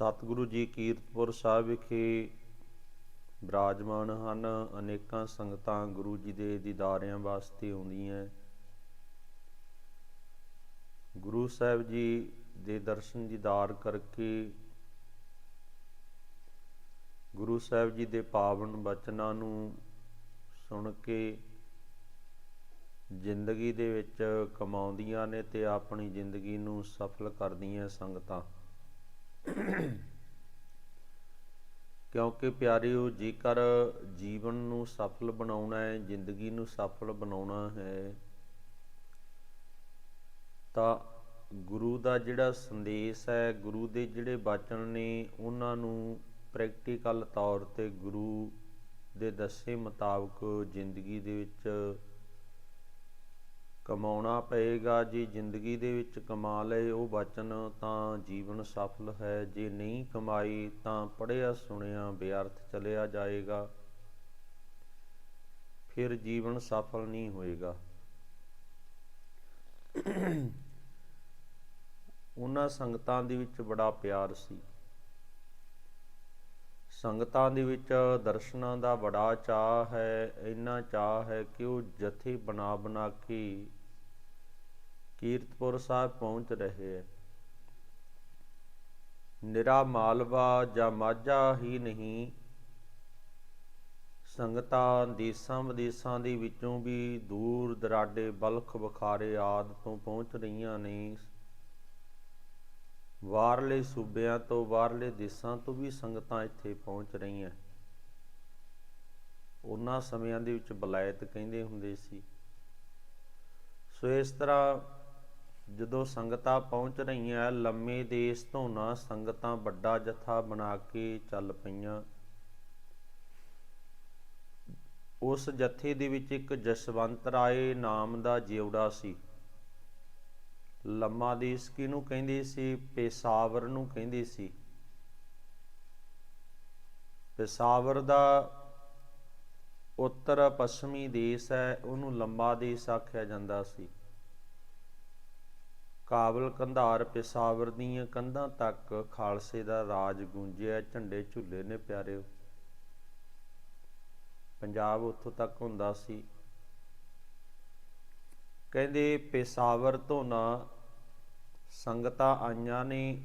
ਸਤਿਗੁਰੂ ਜੀ ਕੀਰਤਪੁਰ ਸਾਹਿਬ ਵਿਖੇ ਬਿਰਾਜਮਾਨ ਹਨ। ਅਨੇਕਾਂ ਸੰਗਤਾਂ ਗੁਰੂ ਜੀ ਦੇ ਦੀਦਾਰਿਆਂ ਵਾਸਤੇ ਆਉਂਦੀਆਂ ਗੁਰੂ ਸਾਹਿਬ ਜੀ ਦੇ ਦਰਸ਼ਨ ਦੀਦਾਰ ਕਰਕੇ ਗੁਰੂ ਸਾਹਿਬ ਜੀ ਦੇ ਪਾਵਨ ਬਚਨਾਂ ਨੂੰ ਸੁਣ ਕੇ ਜ਼ਿੰਦਗੀ ਦੇ ਵਿੱਚ ਕਮਾਉਂਦੀਆਂ ਨੇ ਤੇ ਆਪਣੀ ਜ਼ਿੰਦਗੀ ਨੂੰ ਸਫਲ ਕਰਦੀਆਂ ਸੰਗਤਾਂ। ਕਿਉਂਕਿ ਪਿਆਰਿਓ, ਜੇਕਰ ਜੀਵਨ ਨੂੰ ਸਫਲ ਬਣਾਉਣਾ ਹੈ, ਜ਼ਿੰਦਗੀ ਨੂੰ ਸਫਲ ਬਣਾਉਣਾ ਹੈ, ਤਾਂ ਗੁਰੂ ਦਾ ਜਿਹੜਾ ਸੰਦੇਸ਼ ਹੈ, ਗੁਰੂ ਦੇ ਜਿਹੜੇ ਬਚਨ ਨੇ, ਉਹਨਾਂ ਨੂੰ ਪ੍ਰੈਕਟੀਕਲ ਤੌਰ ਤੇ ਗੁਰੂ ਦੇ ਦੱਸੇ ਮੁਤਾਬਕ ਜ਼ਿੰਦਗੀ ਦੇ ਵਿੱਚ ਕਮਾਉਣਾ ਪਏਗਾ, ਜੇ ਜ਼ਿੰਦਗੀ ਦੇ ਵਿੱਚ ਕਮਾ ਲਏ ਉਹ ਬਚਨ, ਤਾਂ ਜੀਵਨ ਸਫਲ ਹੈ। ਜੇ ਨਹੀਂ ਕਮਾਈ, ਤਾਂ ਪੜਿਆ ਸੁਣਿਆ ਬੇਅਰਥ ਚਲਿਆ ਜਾਏਗਾ। ਫਿਰ ਜੀਵਨ ਸਫਲ ਨਹੀਂ ਹੋਏਗਾ। ਉਹਨਾਂ ਸੰਗਤਾਂ ਦੇ ਵਿੱਚ ਬੜਾ ਪਿਆਰ ਸੀ। ਸੰਗਤਾਂ ਦੇ ਵਿੱਚ ਦਰਸ਼ਨਾਂ ਦਾ ਬੜਾ ਚਾਹ ਹੈ, ਇੰਨਾ ਚਾਹ ਹੈ ਕਿ ਉਹ ਜਥੇ ਬਣਾ ਬਣਾ ਕੇ ਕੀਰਤਪੁਰ ਸਾਹਿਬ ਪਹੁੰਚ ਰਹੇ ਹੈ। ਨਿਰਾ ਮਾਲਵਾ ਜਾਂ ਮਾਝਾ ਹੀ ਨਹੀਂ, ਸੰਗਤਾਂ ਦੇਸਾਂ ਵਿਦੇਸਾਂ ਦੇ ਵਿੱਚੋਂ ਵੀ ਦੂਰ ਦਰਾਡੇ ਬਲਖ ਬਖਾਰੇ ਆਦ ਤੋਂ ਪਹੁੰਚ ਰਹੀਆਂ ਨੇ। ਬਾਹਰਲੇ ਸੂਬਿਆਂ ਤੋਂ ਬਾਹਰਲੇ ਦੇਸਾਂ ਤੋਂ ਵੀ ਸੰਗਤਾਂ ਇੱਥੇ ਪਹੁੰਚ ਰਹੀਆਂ। ਉਹਨਾਂ ਸਮਿਆਂ ਦੇ ਵਿੱਚ ਬਲਾਇਤ ਕਹਿੰਦੇ ਹੁੰਦੇ ਸੀ। ਸੋ ਇਸ ਤਰ੍ਹਾਂ ਜਦੋਂ ਸੰਗਤਾਂ ਪਹੁੰਚ ਰਹੀਆਂ, ਲੰਮੇ ਦੇਸ਼ ਤੋਂ ਨਾ ਸੰਗਤਾਂ ਵੱਡਾ ਜਥਾ ਬਣਾ ਕੇ ਚੱਲ ਪਈਆਂ। ਉਸ ਜਥੇ ਦੇ ਵਿੱਚ ਇੱਕ ਜਸਵੰਤ ਰਾਏ ਨਾਮ ਦਾ ਜਿਉੜਾ ਸੀ। ਲੰਮਾ ਦੇਸ਼ ਕਿਹਨੂੰ ਕਹਿੰਦੀ ਸੀ? ਪੇਸ਼ਾਵਰ ਨੂੰ ਕਹਿੰਦੀ ਸੀ। ਪੇਸ਼ਾਵਰ ਦਾ ਉੱਤਰ ਪੱਛਮੀ ਦੇਸ਼ ਹੈ, ਉਹਨੂੰ ਲੰਮਾ ਦੇਸ਼ ਆਖਿਆ ਜਾਂਦਾ ਸੀ। ਕਾਬਲ ਕੰਧਾਰ ਪੇਸ਼ਾਵਰ ਦੀਆਂ ਕੰਧਾਂ ਤੱਕ ਖਾਲਸੇ ਦਾ ਰਾਜ ਗੂੰਜਿਆ, ਝੰਡੇ ਝੁੱਲੇ ਨੇ ਪਿਆਰਿਓ। ਪੰਜਾਬ ਉੱਥੋਂ ਤੱਕ ਹੁੰਦਾ ਸੀ। ਕਹਿੰਦੇ, ਪੇਸ਼ਾਵਰ ਤੋਂ ਸੰਗਤਾਂ ਆਈਆਂ ਨੇ।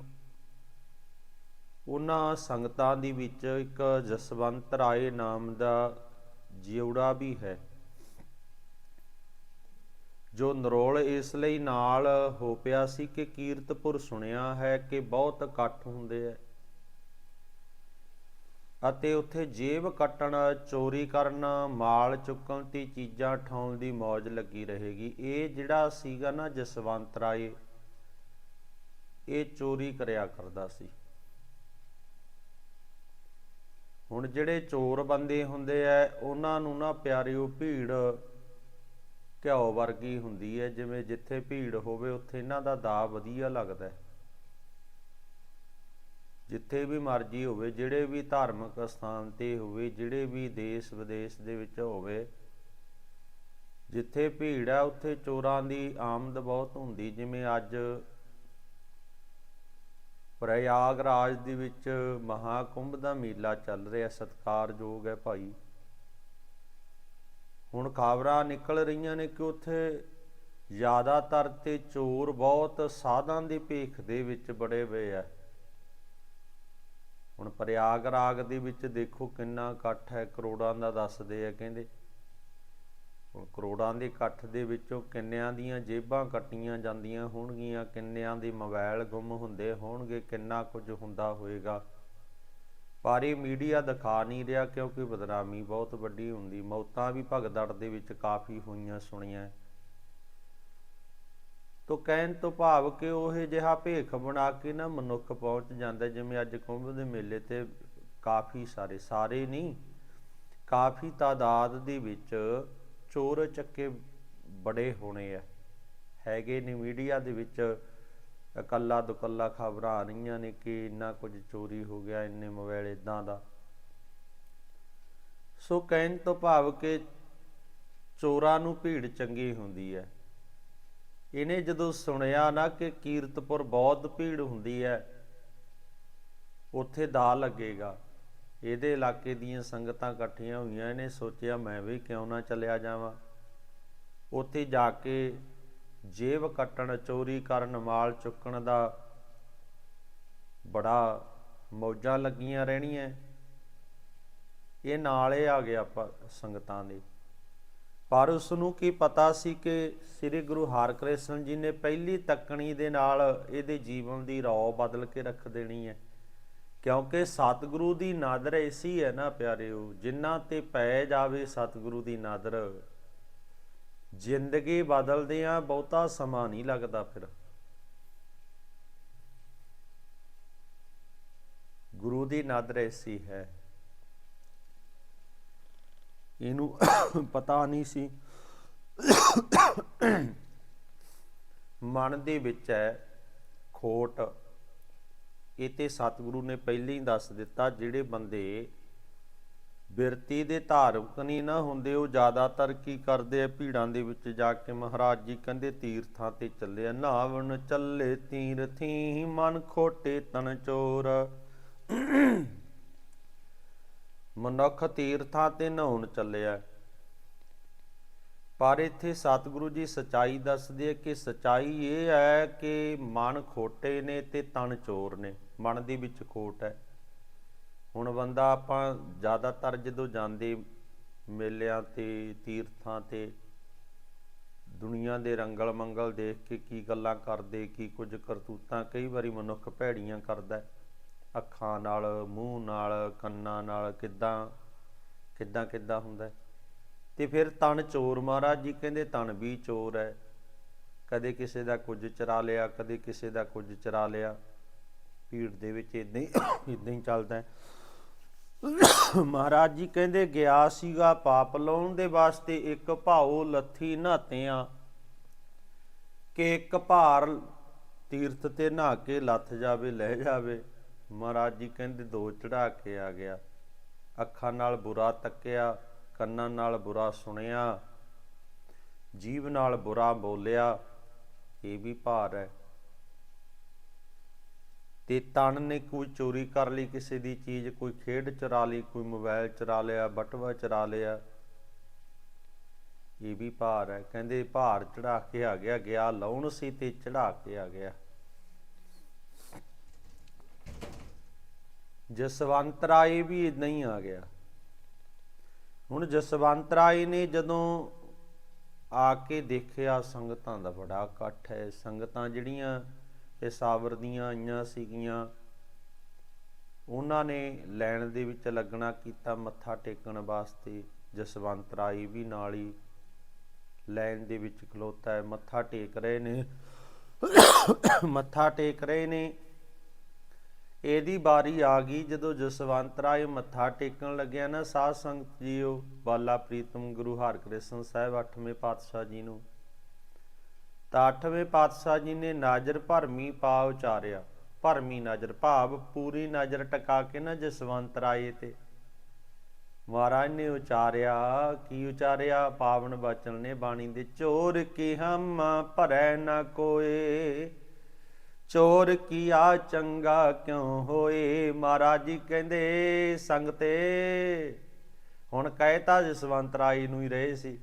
ਉਹਨਾਂ ਸੰਗਤਾਂ ਦੇ ਵਿੱਚ ਇੱਕ ਜਸਵੰਤ ਰਾਏ ਨਾਮ ਦਾ ਜਿਉੜਾ ਵੀ ਹੈ, ਜੋ ਨਰੋਲ ਇਸ ਲਈ ਨਾਲ ਹੋ ਪਿਆ ਸੀ ਕਿ ਕੀਰਤਪੁਰ ਸੁਣਿਆ ਹੈ ਕਿ ਬਹੁਤ ਇਕੱਠ ਹੁੰਦੇ ਹੈ ਅਤੇ ਉੱਥੇ ਜੇਬ ਕੱਟਣ, ਚੋਰੀ ਕਰਨ, ਮਾਲ ਚੁੱਕਣ ਤੇ ਚੀਜ਼ਾਂ ਠਾਉਣ ਦੀ ਮौज ਲੱਗੀ ਰਹੇਗੀ। ਇਹ ਜਿਹੜਾ ਸੀਗਾ ਨਾ ਜਸਵੰਤ ਰਾਏ ਇਹ ਚੋਰੀ ਕਰਿਆ ਕਰਦਾ ਸੀ। ਹੁਣ ਜਿਹੜੇ ਚੋਰ ਬੰਦੇ ਹੁੰਦੇ ਐ, ਉਹਨਾਂ ਨੂੰ ਨਾ ਪਿਆਰਿਓ ਭੀੜ ਘਿਓ ਵਰਗੀ ਹੁੰਦੀ ਹੈ ਜਿਵੇਂ ਜਿੱਥੇ ਭੀੜ ਹੋਵੇ ਉੱਥੇ ਇਹਨਾਂ ਦਾ ਦਾ ਵਧੀਆ ਲੱਗਦਾ ਹੈ ਜਿੱਥੇ ਵੀ ਮਰਜ਼ੀ ਹੋਵੇ, ਜਿਹੜੇ ਵੀ ਧਾਰਮਿਕ ਸਥਾਨ ਤੇ ਹੋਵੇ, ਜਿਹੜੇ ਵੀ ਦੇਸ਼ ਵਿਦੇਸ਼ ਦੇ ਵਿੱਚ ਹੋਵੇ, ਜਿੱਥੇ ਭੀੜ ਹੈ ਉੱਥੇ ਚੋਰਾਂ ਦੀ ਆਮਦ ਬਹੁਤ ਹੁੰਦੀ। ਜਿਵੇਂ ਅੱਜ ਪ੍ਰਯਾਗਰਾਜ ਦੇ ਵਿੱਚ ਮਹਾਕੁੰਭ ਦਾ ਮੇਲਾ ਚੱਲ ਰਿਹਾ, ਸਤਕਾਰਯੋਗ ਹੈ ਭਾਈ। ਹੁਣ ਖਬਰਾਂ ਨਿਕਲ ਰਹੀਆਂ ਨੇ ਕਿ ਉੱਥੇ ਜ਼ਿਆਦਾਤਰ ਤੇ ਚੋਰ ਬਹੁਤ ਸਾਧਾਂ ਦੀ ਭੇਖ ਦੇ ਵਿੱਚ ਬੜੇ ਹੋਏ ਆ। ਹੁਣ ਪ੍ਰਯਾਗਰਾਗ ਦੇ ਵਿੱਚ ਦੇਖੋ ਕਿੰਨਾ ਇਕੱਠ ਹੈ, ਕਰੋੜਾਂ ਦਾ ਦੱਸਦੇ ਆ ਕਹਿੰਦੇ। ਹੁਣ ਕਰੋੜਾਂ ਦੇ ਇਕੱਠ ਦੇ ਵਿੱਚੋਂ ਕਿੰਨਿਆਂ ਦੀਆਂ ਜੇਬਾਂ ਕੱਟੀਆਂ ਜਾਂਦੀਆਂ ਹੋਣਗੀਆਂ, ਕਿੰਨਿਆਂ ਦੇ ਮੋਬਾਈਲ ਗੁੰਮ ਹੁੰਦੇ ਹੋਣਗੇ, ਕਿੰਨਾ ਕੁਝ ਹੁੰਦਾ ਹੋਏਗਾ। ਪਰ ਇਹ ਮੀਡੀਆ ਦਿਖਾ ਨਹੀਂ ਰਿਹਾ ਕਿਉਂਕਿ ਬਦਨਾਮੀ ਬਹੁਤ ਵੱਡੀ ਹੁੰਦੀ, ਮੌਤਾਂ ਵੀ ਭਗਦੜ ਦੇ ਵਿੱਚ ਕਾਫੀ ਹੋਈਆਂ ਸੁਣੀਆਂ। ਤੋ ਕਹਿਣ ਤੋਂ ਭਾਵ ਕਿ ਉਹ ਜਿਹਾ ਭੇਖ ਬਣਾ ਕੇ ਨਾ ਮਨੁੱਖ ਪਹੁੰਚ ਜਾਂਦਾ, ਜਿਵੇਂ ਅੱਜ ਕੁੰਭ ਦੇ ਮੇਲੇ ਤੇ ਕਾਫੀ ਸਾਰੇ ਸਾਰੇ ਨਹੀਂ, ਕਾਫੀ ਤਾਦਾਦ ਦੇ ਵਿੱਚ ਚੋਰ ਚੱਕੇ ਬੜੇ ਹੋਣੇ ਆ। ਹੈਗੇ ਨੇ ਮੀਡੀਆ ਦੇ ਵਿੱਚ, ਇਕੱਲਾ ਦੁਕੱਲਾ ਖਬਰਾਂ ਆ ਰਹੀਆਂ ਨੇ ਕਿ ਇੰਨਾ ਕੁਝ ਚੋਰੀ ਹੋ ਗਿਆ, ਇੰਨੇ ਮੋਬਾਈਲ ਇਦਾਂ ਦਾ। ਸੋ ਕਹਿਣ ਤੋਂ ਭਾਵ ਕਿ ਚੋਰਾਂ ਨੂੰ ਭੀੜ ਚੰਗੀ ਹੁੰਦੀ ਹੈ। ਇਹਨੇ ਜਦੋਂ ਸੁਣਿਆ ਨਾ ਕਿ ਕੀਰਤਪੁਰ ਬਹੁਤ ਭੀੜ ਹੁੰਦੀ ਹੈ, ਉੱਥੇ ਦਾ ਲੱਗੇਗਾ। ਇਹਦੇ ਇਲਾਕੇ ਦੀਆਂ ਸੰਗਤਾਂ ਇਕੱਠੀਆਂ ਹੋਈਆਂ ਇਹਨੇ ਸੋਚਿਆ ਮੈਂ ਵੀ ਕਿਉਂ ਨਾ ਚੱਲਿਆ ਜਾਵਾਂ। ਉੱਥੇ ਜਾ ਕੇ ਜੇਬ ਕੱਟਣ, ਚੋਰੀ ਕਰਨ, ਮਾਲ ਚੁੱਕਣ ਦਾ ਬੜਾ ਮੌਜਾਂ ਲੱਗੀਆਂ ਰਹਿਣੀਆਂ। ਇਹ ਨਾਲ ਹੀ ਆ ਗਿਆ ਪ- ਸੰਗਤਾਂ ਦੇ। ਪਰ ਉਸ ਨੂੰ ਕੀ ਪਤਾ ਸੀ ਕਿ ਸ੍ਰੀ ਗੁਰੂ ਹਰਕ੍ਰਿਸ਼ਨ ਜੀ ਨੇ ਪਹਿਲੀ ਤੱਕਣੀ ਦੇ ਨਾਲ ਇਹਦੇ ਜੀਵਨ ਦੀ ਰੌ ਬਦਲ ਕੇ ਰੱਖ ਦੇਣੀ ਹੈ। ਕਿਉਂਕਿ ਸਤਿਗੁਰੂ ਦੀ ਨਾਦਰ ਐਸੀ ਹੈ ਨਾ ਪਿਆਰਿਓ ਜਿਨ੍ਹਾਂ ਤੇ ਪੈ ਜਾਵੇ ਸਤਿਗੁਰੂ ਦੀ ਨਾਦਰ, ਜ਼ਿੰਦਗੀ ਬਦਲਦਿਆਂ ਬਹੁਤਾ ਸਮਾਂ ਨਹੀਂ ਲੱਗਦਾ ਫਿਰ। ਗੁਰੂ ਦੀ ਨਾਦਰ ਐਸੀ ਹੈ। ਇਹਨੂੰ ਪਤਾ ਨਹੀਂ ਸੀ। ਮਨ ਦੇ ਵਿੱਚ ਹੈ ਖੋਟ। ਇਹ ਤੇ ਸਤਿਗੁਰੂ ਨੇ ਪਹਿਲਾਂ ਹੀ ਦੱਸ ਦਿੱਤਾ, ਜਿਹੜੇ ਬੰਦੇ ਬਿਰਤੀ ਦੇ ਧਾਰਮਿਕ ਨਹੀਂ ਨਾ ਹੁੰਦੇ, ਉਹ ਜ਼ਿਆਦਾਤਰ ਕੀ ਕਰਦੇ ਆ? ਭੀੜਾਂ ਦੇ ਵਿੱਚ ਜਾ ਕੇ ਮਹਾਰਾਜ ਜੀ ਕਹਿੰਦੇ, ਤੀਰਥਾਂ ਤੇ ਚੱਲੇ ਆ। ਨਾਵਣ ਚੱਲੇ ਤੀਰਥੀ ਮਨ ਖੋਟੇ ਤਨ ਚੋਰ। ਮਨੁੱਖ ਤੀਰਥਾਂ ਤੇ ਨਹਾਉਣ ਚੱਲਿਆ। ਪਰ ਇੱਥੇ ਸਤਿਗੁਰੂ ਜੀ ਸਚਾਈ ਦੱਸਦੇ ਆ ਕਿ ਸਚਾਈ ਇਹ ਹੈ ਕਿ ਮਨ ਖੋਟੇ ਨੇ ਤੇ ਤਨ ਚੋਰ ਨੇ। ਮਨ ਦੇ ਵਿੱਚ ਖੋਟ ਹੈ। ਹੁਣ ਬੰਦਾ ਆਪਾਂ ਜ਼ਿਆਦਾਤਰ ਜਦੋਂ ਜਾਂਦੇ ਮੇਲਿਆਂ ਤੇ, ਤੀਰਥਾਂ ਤੇ, ਦੁਨੀਆ ਦੇ ਰੰਗਲ ਮੰਗਲ ਦੇਖ ਕੇ ਕੀ ਗੱਲਾਂ ਕਰਦੇ, ਕੀ ਕੁਝ ਕਰਤੂਤਾਂ, ਕਈ ਵਾਰੀ ਮਨੁੱਖ ਭੈੜੀਆਂ ਕਰਦਾ ਹੈ। ਅੱਖਾਂ ਨਾਲ, ਮੂੰਹ ਨਾਲ, ਕੰਨਾਂ ਨਾਲ ਕਿੱਦਾਂ ਕਿੱਦਾਂ ਕਿੱਦਾਂ ਹੁੰਦਾ ਹੈ। ਤੇ ਫਿਰ ਤਨ ਚੋਰ ਮਹਾਰਾਜ ਜੀ ਕਹਿੰਦੇ ਤਨ ਵੀ ਚੋਰ ਹੈ। ਕਦੇ ਕਿਸੇ ਦਾ ਕੁਝ ਚਰਾ ਲਿਆ, ਕਦੇ ਕਿਸੇ ਦਾ ਕੁਝ ਚਰਾ ਲਿਆ। ਭੀੜ ਦੇ ਵਿੱਚ ਇਦਾਂ ਹੀ ਇਦਾਂ ਹੀ ਚੱਲਦਾ ਮਹਾਰਾਜ ਜੀ ਕਹਿੰਦੇ ਗਿਆ ਸੀਗਾ ਪਾਪ ਲਾਉਣ ਦੇ ਵਾਸਤੇ ਇੱਕ ਭਾਉ ਲੱਥੀ ਨਹਾਤਿਆਂ। ਕਿ ਇੱਕ ਭਾਰ ਤੀਰਥ ਤੇ ਨਹਾ ਕੇ ਲੱਥ ਜਾਵੇ, ਲੈ ਜਾਵੇ। ਮਹਾਰਾਜ ਜੀ ਕਹਿੰਦੇ ਦੋ ਚੜਾ ਕੇ ਆ ਗਿਆ। ਅੱਖਾਂ ਨਾਲ ਬੁਰਾ ਤੱਕਿਆ, ਕੰਨਾਂ ਨਾਲ ਬੁਰਾ ਸੁਣਿਆ, ਜੀਵ ਨਾਲ ਬੁਰਾ ਬੋਲਿਆ, ਇਹ ਵੀ ਭਾਰ ਹੈ। ਤੇ ਤਨ ਨੇ ਕੋਈ ਚੋਰੀ ਕਰ ਲਈ ਕਿਸੇ ਦੀ ਚੀਜ਼, ਕੋਈ ਖੇਡ ਚਰਾ ਲਈ, ਕੋਈ ਮੋਬਾਈਲ ਚਰਾ ਲਿਆ ਬਟਵਾ ਚਰਾ ਲਿਆ, ਇਹ ਵੀ ਭਾਰ ਹੈ। ਕਹਿੰਦੇ ਭਾਰ ਚੜਾ ਕੇ ਆ ਗਿਆ ਗਿਆ ਲਾਉਣ ਸੀ ਤੇ ਚੜਾ ਕੇ ਆ ਗਿਆ। ਜਸਵੰਤ ਰਾਏ ਵੀ ਇਦਾਂ ਹੀ ਆ ਗਿਆ। ਹੁਣ ਜਸਵੰਤ ਰਾਏ ਨੇ ਜਦੋਂ ਆ ਕੇ ਦੇਖਿਆ, ਸੰਗਤਾਂ ਦਾ ਬੜਾ ਇਕੱਠ ਹੈ। ਸੰਗਤਾਂ ਜਿਹੜੀਆਂ ਪੇਸ਼ਾਵਰ ਦੀਆਂ ਆਈਆਂ ਸੀਗੀਆਂ, ਉਹਨਾਂ ਨੇ ਲੈਣ ਦੇ ਵਿੱਚ ਲੱਗਣਾ ਕੀਤਾ, ਮੱਥਾ ਟੇਕਣ ਵਾਸਤੇ। ਜਸਵੰਤ ਰਾਏ ਵੀ ਨਾਲ ਹੀ ਲੈਣ ਦੇ ਵਿੱਚ ਖਲੋਤਾ ਹੈ। ਮੱਥਾ ਟੇਕ ਰਹੇ ਨੇ। ਮੱਥਾ ਟੇਕ ਰਹੇ ਨੇ। ਇਹਦੀ ਵਾਰੀ ਆ ਗਈ ਜਦੋਂ ਜਸਵੰਤ ਰਾਏ ਮੱਥਾ ਟੇਕਣ ਲੱਗਿਆ। ਨਾ ਸਾਧ ਸੰਗਤ ਜੀਓ, ਬਾਲਾ ਪ੍ਰੀਤਮ ਗੁਰੂ ਹਰਕ੍ਰਿਸ਼ਨ ਸਾਹਿਬ 8ਵੇਂ ਪਾਤਸ਼ਾਹ ਜੀ ਨੂੰ। ਤਾਂ 8ਵੇਂ ਪਾਤਸ਼ਾਹ ਜੀ ਨੇ ਨਾਜ਼ਰ ਭਰਮੀ ਪਾ ਉਚਾਰਿਆ ਭਰਮੀ ਨਜ਼ਰ ਭਾਵ, ਪੂਰੀ ਨਜ਼ਰ ਟਿਕਾ ਕੇ ਨਾ ਜਸਵੰਤ ਰਾਏ ਤੇ। ਮਹਾਰਾਜ ਨੇ ਉਚਾਰਿਆ, ਕੀ ਉਚਾਰਿਆ? ਪਾਵਨ ਬਚਨ ਨੇ ਬਾਣੀ ਦੇ ਚੋਰ ਕੀ ਹਮ ਭਰੈ ਨਾ ਕੋਏ। ਚੋਰ ਕੀਆ ਚੰਗਾ ਕਿਉਂ ਹੋਏ? ਮਹਾਰਾਜ ਜੀ ਕਹਿੰਦੇ, ਸੰਗਤੇ, ਹੁਣ ਕਹਿਤਾ ਜਸਵੰਤ ਰਾਏ ਨੂੰ ਹੀ ਰਹੇ ਸੀ।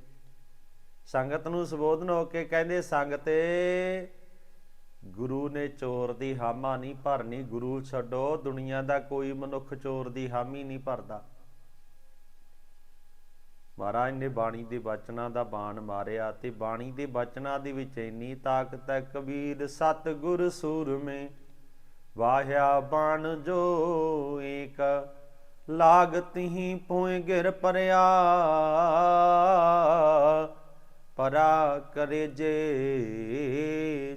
ਸੰਗਤ ਨੂੰ ਸੰਬੋਧਨ ਹੋ ਕੇ ਕਹਿੰਦੇ, ਸੰਗਤੇ, ਗੁਰੂ ਨੇ ਚੋਰ ਦੀ ਹਾਮਾ ਨਹੀਂ ਭਰਨੀ, ਗੁਰੂ ਛੱਡੋ, ਦੁਨੀਆ ਦਾ ਕੋਈ ਮਨੁੱਖ ਚੋਰ ਦੀ ਹਾਮੀ ਨਹੀਂ ਭਰਦਾ। ਮਹਾਰਾਜ ਨੇ ਬਾਣੀ ਦੇ ਬਚਨਾਂ ਦਾ ਬਾਣ ਮਾਰਿਆ ਤੇ ਬਾਣੀ ਦੇ ਬਚਨਾਂ ਦੇ ਵਿੱਚ ਇੰਨੀ ਤਾਕਤ ਹੈ, ਕਬੀਰ ਸਤਿਗੁਰ ਸੂਰਮੇ, ਵਾਹਿਆ ਬਾਣ ਜੋ ਏਕ ਲਾਗਤਿਹੀ ਪੋਇ ਗਿਰ ਪਰਿਆ। ਪਰਾ ਕਰੇ ਜੇ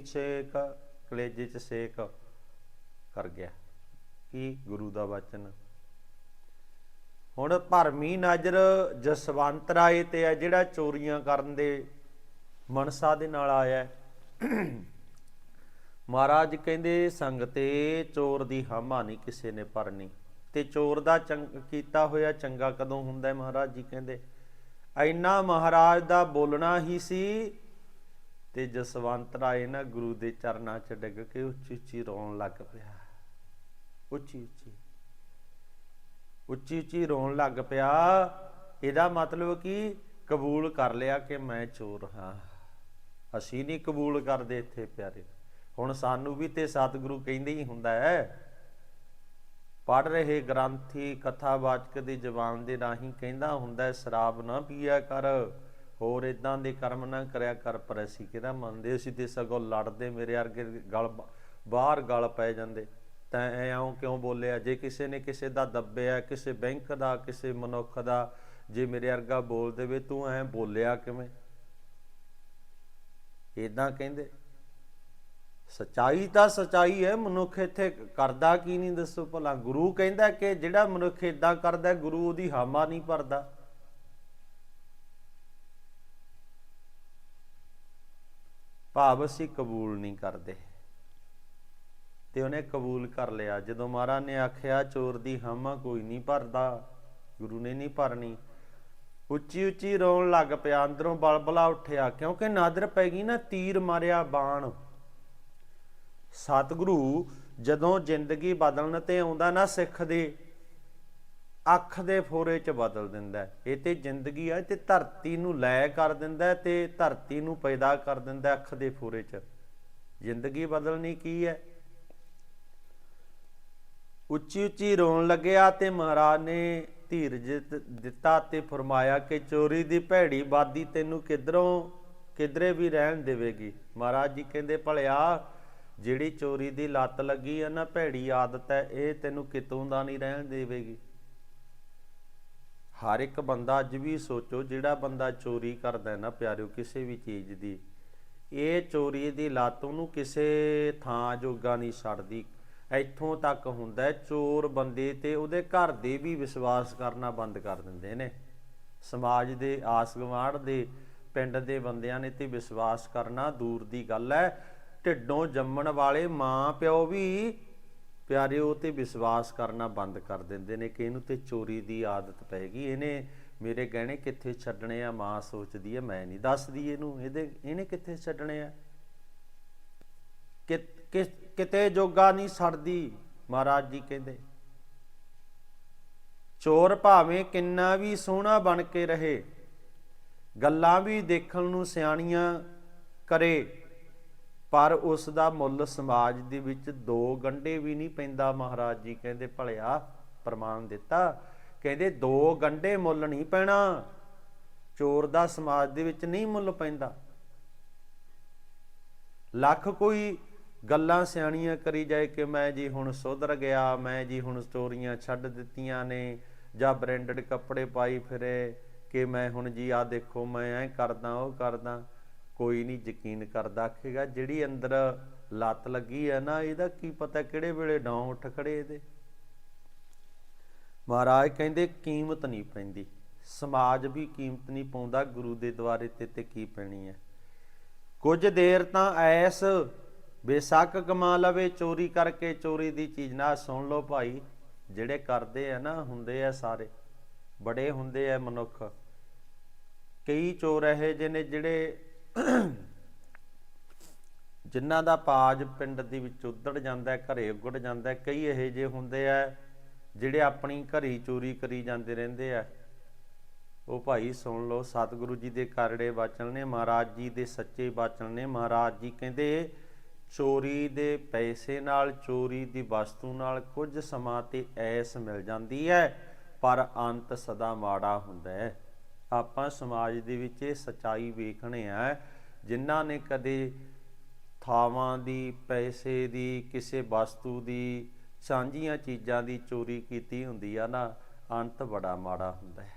ਛੇਕ। ਕਲੇਜੇ ਚ ਸੇਕ ਕਰ ਗਿਆ। ਕੀ ਗੁਰੂ ਦਾ ਵਚਨ ਹੁਣ ਭਰਮੀ ਨਜ਼ਰ ਜਸਵੰਤ ਰਾਏ ਤੇ ਆ ਜਿਹੜਾ ਚੋਰੀਆਂ ਕਰਨ ਦੇ ਮਨਸਾ ਦੇ ਨਾਲ ਆਇਆ ਮਹਾਰਾਜ ਕਹਿੰਦੇ, ਸੰਗਤੇ ਚੋਰ ਦੀ ਹਾਮਾ ਨਹੀਂ, ਕਿਸੇ ਨੇ ਭਰਨੀ। ਤੇ ਚੋਰ ਦਾ ਚੰਗ ਕੀਤਾ ਹੋਇਆ ਚੰਗਾ ਕਦੋਂ ਹੁੰਦਾ ਮਹਾਰਾਜ ਜੀ ਕਹਿੰਦੇ, ਐਨਾ ਮਹਾਰਾਜ ਦਾ ਬੋਲਣਾ ਹੀ ਸੀ ਤੇ ਜਸਵੰਤ ਰਾਏ ਨਾ ਗੁਰੂ ਦੇ ਚਰਨਾਂ 'ਚ ਡਿੱਗ ਕੇ ਉੱਚੀ ਉੱਚੀ ਰੋਣ ਲੱਗ ਪਿਆ। ਉੱਚੀ ਉੱਚੀ ਉੱਚੀ ਉੱਚੀ ਰੋਣ ਲੱਗ ਪਿਆ। ਇਹਦਾ ਮਤਲਬ ਕਿ? ਕਬੂਲ ਕਰ ਲਿਆ ਕਿ ਮੈਂ ਚੋਰ ਹਾਂ। ਅਸੀਂ ਨਹੀਂ ਕਬੂਲ ਕਰਦੇ ਇੱਥੇ ਪਿਆਰੇ ਹੁਣ ਸਾਨੂੰ ਵੀ ਤੇ ਸਤਿਗੁਰੂ ਕਹਿੰਦੇ ਹੀ ਹੁੰਦਾ ਹੈ। ਪੜ ਰਹੇ ਗ੍ਰੰਥੀ ਕਥਾਵਾਚਕ ਦੀ ਜ਼ਬਾਨ ਦੇ ਰਾਹੀਂ ਕਹਿੰਦਾ ਹੁੰਦਾ ਸ਼ਰਾਬ ਨਾ ਪੀਆ ਕਰ। ਹੋਰ ਇਦਾਂ ਦੇ ਕਰਮ ਨਾ ਕਰਿਆ ਕਰ, ਪਰ ਅਸੀਂ ਕਿਹਦਾ ਮੰਨਦੇ? ਸੀ ਤੇ ਸਗੋਂ ਲੜਦੇ, ਮੇਰੇ ਵਰਗੇ ਗਲ ਬਾਹਰ ਗਲ ਪੈ ਜਾਂਦੇ। ਤੈਂ ਐਂ ਕਿਉਂ ਬੋਲਿਆ? ਜੇ ਕਿਸੇ ਨੇ ਕਿਸੇ ਦਾ ਦੱਬਿਆ, ਕਿਸੇ ਬੈਂਕ ਦਾ, ਕਿਸੇ ਮਨੁੱਖ ਦਾ, ਜੇ ਮੇਰੇ ਵਰਗਾ ਬੋਲ ਦੇਵੇ, ਤੂੰ ਐਂ ਬੋਲਿਆ ਕਿਵੇਂ? ਇਦਾਂ ਕਹਿੰਦੇ। ਸਚਾਈ ਤਾਂ ਸਚਾਈ ਹੈ, ਮਨੁੱਖ ਇੱਥੇ ਕਰਦਾ ਕੀ ਨਹੀਂ ਦੱਸੋ ਭਲਾ? ਗੁਰੂ ਕਹਿੰਦਾ ਕਿ ਜਿਹੜਾ ਮਨੁੱਖ ਇਦਾਂ ਕਰਦਾ, ਗੁਰੂ ਉਹਦੀ ਹਾਮਾ ਨਹੀਂ ਭਰਦਾ। ਭਾਵ ਅਸੀਂ ਕਬੂਲ ਨਹੀਂ ਕਰਦੇ। ਤੇ ਉਹਨੇ ਕਬੂਲ ਕਰ ਲਿਆ। ਜਦੋਂ ਮਹਾਰਾਜ ਨੇ ਆਖਿਆ, ਚੋਰ ਦੀ ਹਾਮਾ ਕੋਈ ਨਹੀਂ ਭਰਦਾ, ਗੁਰੂ ਨੇ ਨਹੀਂ ਭਰਨੀ। ਉੱਚੀ ਉੱਚੀ ਰੋਣ ਲੱਗ ਪਿਆ, ਅੰਦਰੋਂ ਬਲਬਲਾ ਉੱਠਿਆ, ਕਿਉਂਕਿ ਨਾਦਰ ਪੈ ਗਈ ਨਾ, ਤੀਰ ਮਾਰਿਆ ਬਾਣ। ਸਤਿਗੁਰੂ ਜਦੋਂ ਜ਼ਿੰਦਗੀ ਬਦਲਣ ਤੇ ਆਉਂਦਾ ਨਾ, ਸਿੱਖ ਦੇ ਅੱਖ ਦੇ ਫੋਰੇ ਚ ਬਦਲ ਦਿੰਦਾ ਇਹ ਤੇ ਜ਼ਿੰਦਗੀ ਆ ਤੇ ਧਰਤੀ ਨੂੰ ਲੈ ਕਰ ਦਿੰਦਾ ਤੇ ਧਰਤੀ ਨੂੰ ਪੈਦਾ ਕਰ ਦਿੰਦਾ ਅੱਖ ਦੇ ਫੋਰੇ ਚ। ਜ਼ਿੰਦਗੀ ਬਦਲਣੀ ਕੀ ਹੈ? ਉੱਚੀ ਉੱਚੀ ਰੋਣ ਲੱਗਿਆ ਤੇ ਮਹਾਰਾਜ ਨੇ ਧੀਰਜ ਦ- ਦਿੱਤਾ ਤੇ ਫਰਮਾਇਆ ਕਿ ਚੋਰੀ ਦੀ ਭੈੜੀ ਬਾਦੀ ਤੈਨੂੰ ਕਿਧਰੋਂ, ਕਿਧਰੇ ਵੀ ਰਹਿਣ ਦੇਵੇਗੀ। ਮਹਾਰਾਜ ਜੀ ਕਹਿੰਦੇ, ਭਲਿਆ, ਜਿਹੜੀ ਚੋਰੀ ਦੀ ਲੱਤ ਲੱਗੀ ਹੈ ਨਾ, ਭੈੜੀ ਆਦਤ ਹੈ, ਇਹ ਤੈਨੂੰ ਕਿਤੋਂ ਦਾ ਨਹੀਂ ਰਹਿਣ ਦੇਵੇਗੀ? ਹਰ ਇੱਕ ਬੰਦਾ ਅੱਜ ਵੀ ਸੋਚੋ, ਜਿਹੜਾ ਬੰਦਾ ਚੋਰੀ ਕਰਦਾ ਹੈ ਨਾ ਪਿਆਰਿਓ, ਕਿਸੇ ਵੀ ਚੀਜ਼ ਦੀ, ਇਹ ਚੋਰੀ ਦੀ ਲੱਤ ਉਹਨੂੰ ਕਿਸੇ ਥਾਂ ਜੋਗਾ ਨਹੀਂ ਛੱਡਦੀ। ਇੱਥੋਂ ਤੱਕ ਹੁੰਦਾ ਚੋਰ ਬੰਦੇ ਤੇ ਉਹਦੇ ਘਰ ਦੇ ਵੀ ਵਿਸ਼ਵਾਸ ਕਰਨਾ ਬੰਦ ਕਰ ਦਿੰਦੇ ਨੇ। ਸਮਾਜ ਦੇ ਆਸ ਗੁਆਂਢ ਦੇ ਪਿੰਡ ਦੇ ਬੰਦਿਆਂ ਨੇ ਤੇ ਵਿਸ਼ਵਾਸ ਕਰਨਾ ਦੂਰ ਦੀ ਗੱਲ ਹੈ। ਢਿੱਡੋਂ ਜੰਮਣ ਵਾਲੇ ਮਾਂ ਪਿਓ ਵੀ ਪਿਆਰਿਓ ਤੇ ਵਿਸ਼ਵਾਸ ਕਰਨਾ ਬੰਦ ਕਰ ਦਿੰਦੇ ਨੇ ਕਿ ਇਹਨੂੰ ਤੇ ਚੋਰੀ ਦੀ ਆਦਤ ਪੈ ਗਈ। ਇਹਨੇ ਮੇਰੇ ਗਹਿਣੇ ਕਿੱਥੇ ਛੱਡਣੇ ਆ, ਮਾਂ ਸੋਚਦੀ ਹੈ, ਮੈਂ ਨਹੀਂ ਦੱਸਦੀ ਇਹਨੂੰ। ਇਹਦੇ ਇਹਨੇ ਕਿੱਥੇ ਛੱਡਣੇ ਆ? ਕਿ- ਕਿਤੇ ਜੋਗਾ ਨਹੀਂ ਸੜਦੀ, ਮਹਾਰਾਜ ਜੀ ਕਹਿੰਦੇ। ਚੋਰ ਭਾਵੇਂ ਕਿੰਨਾ ਵੀ ਸੋਹਣਾ ਬਣ ਕੇ ਰਹੇ, ਗੱਲਾਂ ਵੀ ਦੇਖਣ ਨੂੰ ਸਿਆਣੀਆਂ ਕਰੇ, ਪਰ ਉਸ ਦਾ ਮੁੱਲ ਸਮਾਜ ਦੇ ਵਿੱਚ ਦੋ ਗੰਢੇ ਵੀ ਨਹੀਂ ਪੈਂਦਾ, ਮਹਾਰਾਜ ਜੀ ਕਹਿੰਦੇ। ਭਲਿਆ, ਪ੍ਰਮਾਣ ਦਿੱਤਾ। ਕਹਿੰਦੇ, ਦੋ ਗੰਢੇ ਮੁੱਲ ਨਹੀਂ ਪੈਣਾ, ਚੋਰ ਦਾ ਸਮਾਜ ਦੇ ਵਿੱਚ ਨਹੀਂ ਮੁੱਲ ਪੈਂਦਾ। ਲੱਖ ਕੋਈ ਗੱਲਾਂ ਸਿਆਣੀਆਂ ਕਰੀ ਜਾਏ ਕਿ ਮੈਂ ਜੀ ਹੁਣ ਸੁਧਰ ਗਿਆ, ਮੈਂ ਜੀ ਹੁਣ ਚੋਰੀਆਂ ਛੱਡ ਦਿੱਤੀਆਂ ਨੇ, ਜਾਂ ਬ੍ਰਾਂਡਡ ਕੱਪੜੇ ਪਾਈ ਫਿਰੇ ਕਿ ਮੈਂ ਹੁਣ ਜੀ ਆ ਦੇਖੋ, ਮੈਂ ਐ ਕਰਦਾ, ਉਹ ਕਰਦਾ। ਕੋਈ ਨਹੀਂ ਯਕੀਨ ਕਰਦਾ, ਆਖੇਗਾ ਜਿਹੜੀ ਅੰਦਰ ਲੱਤ ਲੱਗੀ ਹੈ ਨਾ, ਇਹਦਾ ਕੀ ਪਤਾ ਕਿਹੜੇ ਵੇਲੇ ਡਾਂ ਉੱਠ ਖੜੇ ਇਹਦੇ। ਮਹਾਰਾਜ ਕਹਿੰਦੇ ਕੀਮਤ ਨਹੀਂ ਪੈਂਦੀ, ਸਮਾਜ ਵੀ ਕੀਮਤ ਨਹੀਂ ਪਾਉਂਦਾ, ਗੁਰੂ ਦੇ ਦੁਆਰੇ ਤੇ ਤੇ ਕੀ ਪੈਣੀ ਹੈ। ਕੁਝ ਦੇਰ ਤਾਂ ਐਸ ਬੇਸ਼ੱਕ ਕਮਾ ਲਵੇ ਚੋਰੀ ਕਰਕੇ ਚੋਰੀ ਦੀ ਚੀਜ਼। ਨਾ, ਸੁਣ ਲਓ ਭਾਈ, ਜਿਹੜੇ ਕਰਦੇ ਆ ਨਾ, ਹੁੰਦੇ ਆ ਸਾਰੇ, ਬੜੇ ਹੁੰਦੇ ਆ ਮਨੁੱਖ। ਕਈ ਚੋਰ ਇਹ ਜਿਹੇ ਨੇ ਜਿਹੜੇ ਜਿਨ੍ਹਾਂ ਦਾ ਪਾਜ ਪਿੰਡ ਦੇ ਵਿੱਚ ਉੱਧੜ ਜਾਂਦਾ ਘਰੇ ਉੱਗੜ ਜਾਂਦਾ ਕਈ ਇਹੋ ਜਿਹੇ ਹੁੰਦੇ ਆ ਜਿਹੜੇ ਆਪਣੀ ਘਰੀ ਚੋਰੀ ਕਰੀ ਜਾਂਦੇ ਰਹਿੰਦੇ ਆ। ਉਹ ਭਾਈ, ਸੁਣ ਲਓ, ਸਤਿਗੁਰੂ ਜੀ ਦੇ ਕਰੜੇ ਵਾਚਣ ਨੇ, ਮਹਾਰਾਜ ਜੀ ਦੇ ਸੱਚੇ ਵਾਚਣ ਨੇ। ਮਹਾਰਾਜ ਜੀ ਕਹਿੰਦੇ ਚੋਰੀ ਦੇ ਪੈਸੇ ਨਾਲ, ਚੋਰੀ ਦੀ ਵਸਤੂ ਨਾਲ ਕੁਝ ਸਮਾਂ ਤੇ ਐਸ ਮਿਲ ਜਾਂਦੀ ਹੈ, ਪਰ ਅੰਤ ਸਦਾ ਮਾੜਾ ਹੁੰਦਾ ਹੈ। ਆਪਾਂ ਸਮਾਜ ਦੇ ਵਿੱਚ ਇਹ ਸਚਾਈ ਵੇਖਣੇ ਆ, ਜਿਨ੍ਹਾਂ ਨੇ ਕਦੇ ਥਾਵਾਂ ਦੀ, ਪੈਸੇ ਦੀ, ਕਿਸੇ ਵਸਤੂ ਦੀ, ਸਾਂਝੀਆਂ ਚੀਜ਼ਾਂ ਦੀ ਚੋਰੀ ਕੀਤੀ ਹੁੰਦੀ ਆ ਨਾ, ਅੰਤ ਬੜਾ ਮਾੜਾ ਹੁੰਦਾ ਹੈ।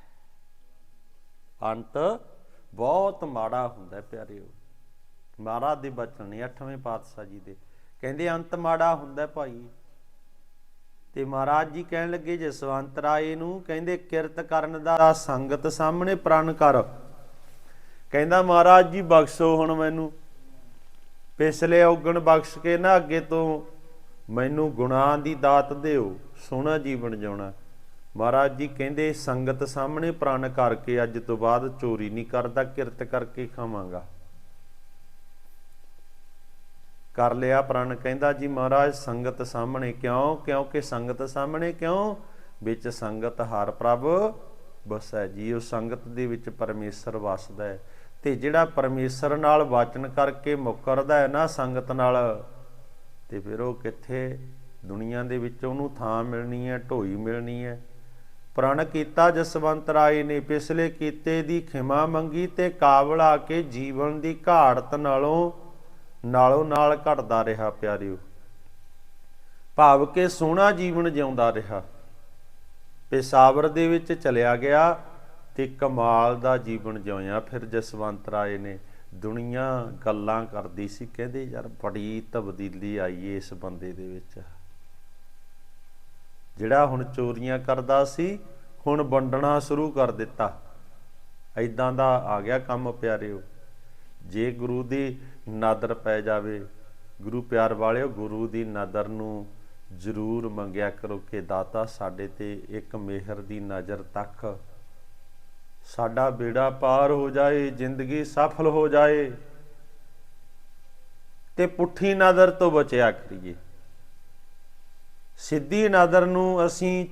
ਅੰਤ ਬਹੁਤ ਮਾੜਾ ਹੁੰਦਾ ਹੈ, ਪਿਆਰਿਓ। ਮਹਾਰਾਜ ਦੇ ਬਚਨ ਨੇ 8ਵੇਂ ਪਾਤਸ਼ਾਹ ਜੀ ਦੇ। ਕਹਿੰਦੇ, ਅੰਤ ਮਾੜਾ ਹੁੰਦਾ ਭਾਈ। ਤੇ ਮਹਾਰਾਜ ਜੀ ਕਹਿਣ ਲੱਗੇ, ਜਸਵੰਤ ਰਾਏ ਨੂੰ ਕਹਿੰਦੇ, ਕਿਰਤ ਕਰਨ ਦਾ ਸੰਗਤ ਸਾਹਮਣੇ ਪ੍ਰਣ ਕਰ। ਕਹਿੰਦਾ, ਮਹਾਰਾਜ ਜੀ, ਬਖਸ਼ੋ ਹੁਣ ਮੈਨੂੰ। ਪਿਛਲੇ ਔਗਣ ਬਖਸ਼ ਕੇ ਨਾ, ਅੱਗੇ ਤੋਂ ਮੈਨੂੰ ਗੁਨਾਹ ਦੀ ਦਾਤ ਦਿਓ। ਸੋਹਣਾ ਜੀਵਨ ਜਿਉਣਾ। ਮਹਾਰਾਜ ਜੀ ਕਹਿੰਦੇ, ਸੰਗਤ ਸਾਹਮਣੇ ਪ੍ਰਣ ਕਰਕੇ ਅੱਜ ਤੋਂ ਬਾਅਦ ਚੋਰੀ ਨਹੀਂ ਕਰਦਾ, ਕਿਰਤ ਕਰਕੇ ਖਾਵਾਂਗਾ। ਕਰ ਲਿਆ ਪ੍ਰਣ ਕਹਿੰਦਾ ਜੀ ਮਹਾਰਾਜ, ਸੰਗਤ ਸਾਹਮਣੇ ਕਿਉਂ? ਕਿਉਂਕਿ ਸੰਗਤ ਸਾਹਮਣੇ ਕਿਉਂ? ਵਿੱਚ ਸੰਗਤ ਹਰ ਪ੍ਰਭ ਵਸੈ ਜੀ, ਉਹ ਸੰਗਤ ਦੇ ਵਿੱਚ ਪਰਮੇਸ਼ਰ ਵਸਦਾ ਹੈ। ਤੇ ਜਿਹੜਾ ਪਰਮੇਸ਼ਰ ਨਾਲ ਵਾਚਨ ਕਰਕੇ ਮੁਕਰਦਾ ਹੈ ਨਾ ਸੰਗਤ ਨਾਲ, ਤੇ ਫਿਰ ਉਹ ਕਿੱਥੇ? ਦੁਨੀਆ ਦੇ ਵਿੱਚ ਉਹਨੂੰ ਥਾਂ ਮਿਲਣੀ ਹੈ, ਢੋਈ ਮਿਲਣੀ ਹੈ। ਪ੍ਰਣ ਕੀਤਾ, ਜਸਵੰਤ ਰਾਏ ਨੇ ਪਿਛਲੇ ਕੀਤੇ ਦੀ ਖਿਮਾ ਮੰਗੀ ਤੇ ਕਾਬਲ ਆ ਕੇ ਜੀਵਨ ਦੀ ਘਾੜਤ ਨਾਲੋਂ ਨਾਲੋਂ ਨਾਲ ਘਟਦਾ ਰਿਹਾ ਪਿਆਰਿਓ। ਭਾਵ ਕਿ ਸੋਹਣਾ ਜੀਵਨ ਜਿਉਂਦਾ ਰਿਹਾ। ਪੇਸ਼ਾਵਰ ਦੇ ਵਿੱਚ ਚਲਿਆ ਗਿਆ ਤੇ ਕਮਾਲ ਦਾ ਜੀਵਨ ਜਿਉਇਆ ਫਿਰ ਜਸਵੰਤ ਰਾਏ ਨੇ ਦੁਨੀਆ ਗੱਲਾਂ ਕਰਦੀ ਸੀ, ਕਹਿੰਦੇ, ਯਾਰ, ਬੜੀ ਤਬਦੀਲੀ ਆਈ ਏ ਇਸ ਬੰਦੇ ਦੇ ਵਿੱਚ। ਜਿਹੜਾ ਹੁਣ ਚੋਰੀਆਂ ਕਰਦਾ ਸੀ, ਹੁਣ ਵੰਡਣਾ ਸ਼ੁਰੂ ਕਰ ਦਿੱਤਾ। ਐਦਾਂ ਦਾ ਆ ਗਿਆ ਕੰਮ ਪਿਆਰਿਓ। ਜੇ ਗੁਰੂ ਦੀ ਨਾਦਰ ਪੈ ਜਾਵੇ, ਗੁਰੂ ਪਿਆਰ ਵਾਲਿਓ, ਗੁਰੂ ਦੀ ਨਦਰ ਨੂੰ ਜ਼ਰੂਰ ਮੰਗਿਆ ਕਰੋ ਕਿ ਦਾਤਾ ਸਾਡੇ ਤੇ ਇੱਕ ਮਿਹਰ ਦੀ ਨਜ਼ਰ ਤੱਕ ਸਾਡਾ ਬੇੜਾ ਪਾਰ ਹੋ ਜਾਏ, ਜ਼ਿੰਦਗੀ ਸਫਲ ਹੋ ਜਾਏ ਤੇ ਪੁੱਠੀ ਨਜ਼ਰ ਤੋਂ ਬਚਿਆ ਕਰੀਏ। ਸਿੱਧੀ ਨਜ਼ਰ ਨੂੰ ਅਸੀਂ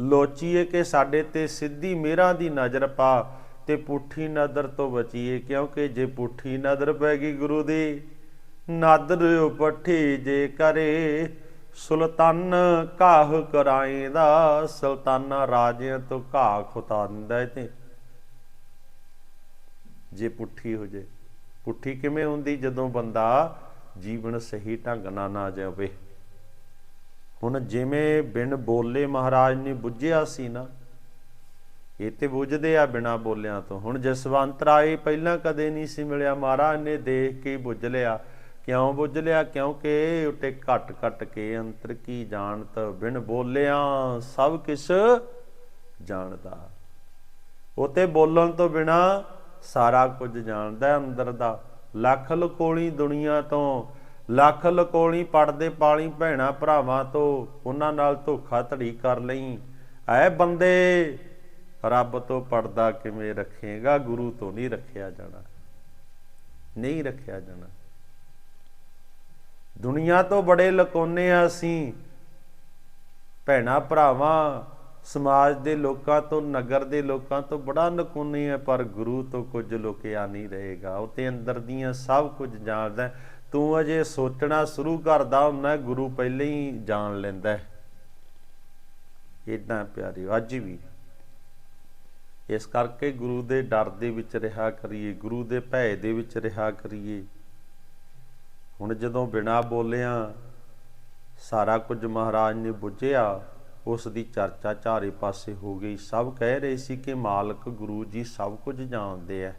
ਲੋਚੀਏ ਕਿ ਸਾਡੇ ਤੇ ਸਿੱਧੀ ਮਿਹਰਾਂ ਦੀ ਨਜ਼ਰ ਪਾ ਤੇ ਪੁੱਠੀ ਨਜ਼ਰ ਤੋਂ ਬਚੀਏ, ਕਿਉਂਕਿ ਜੇ ਪੁੱਠੀ ਨਜ਼ਰ ਪੈ ਗਈ ਗੁਰੂ ਦੀ, ਨਾਦਰ ਪੱਠੀ ਜੇ ਕਰੇ, ਸੁਲਤਾਨ ਕਾਹ ਕਰਾਏਦਾ ਸੁਲਤਾਨਾ ਰਾਜਿਆਂ ਤੋਂ ਘਾਹ ਖੁਤਾਂਦਾ ਤੇ ਜੇ ਪੁੱਠੀ ਹੋ ਜੇ, ਪੁੱਠੀ ਕਿਵੇਂ ਹੁੰਦੀ? ਜਦੋਂ ਬੰਦਾ ਜੀਵਨ ਸਹੀ ਢੰਗ ਨਾਲ ਨਾ ਜਾਵੇ। ਹੁਣ ਜਿਵੇਂ ਬਿਨ ਬੋਲੇ ਮਹਾਰਾਜ ਨੇ ਬੁੱਝਿਆ ਸੀ ਨਾ ਇਹ ਤੇ ਬੁੱਝਦੇ ਆ ਬਿਨਾ ਬੋਲਿਆਂ ਤੋਂ। ਹੁਣ ਜਸਵੰਤ ਰਾਏ ਪਹਿਲਾਂ ਕਦੇ ਨਹੀਂ ਸੀ ਮਿਲਿਆ। ਮਹਾਰਾਜ ਨੇ ਦੇਖ ਕੇ ਬੁੱਝ ਲਿਆ। ਕਿਉਂ ਬੁੱਝ ਲਿਆ? ਕਿਉਂਕਿ ਉਤੇ ਘਟ ਘਟ ਕੇ ਅੰਤਰ ਕੀ ਜਾਣਤ ਬਿਨ ਬੋਲਿਆਂ ਸਭ ਕਿਛ ਜਾਣਦਾ। ਉਤੇ ਬੋਲਣ ਤੋਂ ਬਿਨਾ ਸਾਰਾ ਕੁਝ ਜਾਣਦਾ ਅੰਦਰ ਦਾ। ਲੱਖ ਲਕੋਲੀ ਦੁਨੀਆ ਤੋਂ, ਲੱਖ ਲਕੋਲੀ ਪੜਦੇ ਪਾਲੀ ਭੈਣਾ ਭਰਾਵਾਂ ਤੋਂ, ਉਹਨਾਂ ਨਾਲ ਧੋਖਾ ਧੜੀ ਕਰ ਲਈ। ਐ ਬੰਦੇ ਰੱਬ ਤੋਂ ਪੜਦਾ ਕਿਵੇਂ ਰੱਖੇਗਾ, ਗੁਰੂ ਤੋਂ ਨਹੀਂ ਰੱਖਿਆ ਜਾਣਾ। ਨਹੀਂ ਰੱਖਿਆ ਜਾਣਾ। ਦੁਨੀਆ ਤੋਂ ਬੜੇ ਲਕੋਨੇ ਆ ਅਸੀਂ। ਭੈਣਾ, ਭਰਾਵਾਂ, ਸਮਾਜ ਦੇ ਲੋਕਾਂ ਤੋਂ, ਨਗਰ ਦੇ ਲੋਕਾਂ ਤੋਂ ਬੜਾ ਨਕੁੰਨੀ ਹੈ ਪਰ ਗੁਰੂ ਤੋਂ ਕੁਝ ਲੁਕਿਆ ਨਹੀਂ ਰਹੇਗਾ। ਉਹ ਤੇ ਅੰਦਰ ਦੀਆਂ ਸਭ ਕੁਝ ਜਾਣਦਾ ਤੂੰ ਅਜੇ ਸੋਚਣਾ ਸ਼ੁਰੂ ਕਰਦਾ ਹੁੰਦਾ ਗੁਰੂ ਪਹਿਲਾਂ ਹੀ ਜਾਣ ਲੈਂਦਾ ਹੈ। ਇਦਾਂ ਪਿਆਰਿਓ, ਅੱਜ ਵੀ ਇਸ ਕਰਕੇ ਗੁਰੂ ਦੇ ਡਰ ਦੇ ਵਿੱਚ ਰਿਹਾ ਕਰੀਏ, ਗੁਰੂ ਦੇ ਭੈ ਦੇ ਵਿੱਚ ਰਿਹਾ ਕਰੀਏ। ਹੁਣ ਜਦੋਂ ਬਿਨਾ ਬੋਲਿਆ ਸਾਰਾ ਕੁਝ ਮਹਾਰਾਜ ਨੇ ਬੁੱਝਿਆ, ਉਸ ਦੀ ਚਰਚਾ ਚਾਰੇ ਪਾਸੇ ਹੋ ਗਈ। ਸਭ ਕਹਿ ਰਹੇ ਸੀ ਕਿ ਮਾਲਕ ਗੁਰੂ ਜੀ ਸਭ ਕੁਝ ਜਾਣਦੇ ਆ।